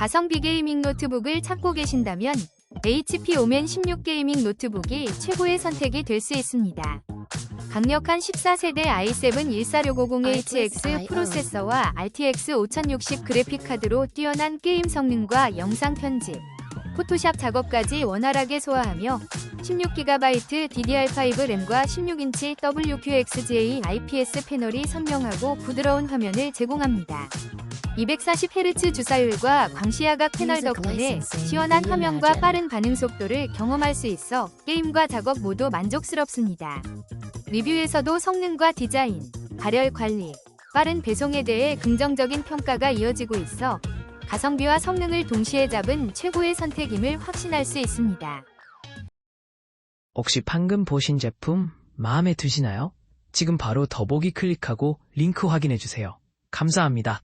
가성비 게이밍 노트북을 찾고 계신다면 HP 오멘 16 게이밍 노트북이 최고의 선택이 될 수 있습니다. 강력한 14세대 i7 14650HX 프로세서와 RTX 5060 그래픽카드로 뛰어난 게임 성능과 영상 편집, 포토샵 작업까지 원활하게 소화하며 16GB DDR5 램과 16인치 WQXGA IPS 패널이 선명하고 부드러운 화면을 제공합니다. 240Hz 주사율과 광시야각 패널 덕분에 시원한 화면과 빠른 반응 속도를 경험할 수 있어 게임과 작업 모두 만족스럽습니다. 리뷰에서도 성능과 디자인, 발열 관리, 빠른 배송에 대해 긍정적인 평가가 이어지고 있어 가성비와 성능을 동시에 잡은 최고의 선택임을 확신할 수 있습니다. 혹시 방금 보신 제품 마음에 드시나요? 지금 바로 더보기 클릭하고 링크 확인해주세요. 감사합니다.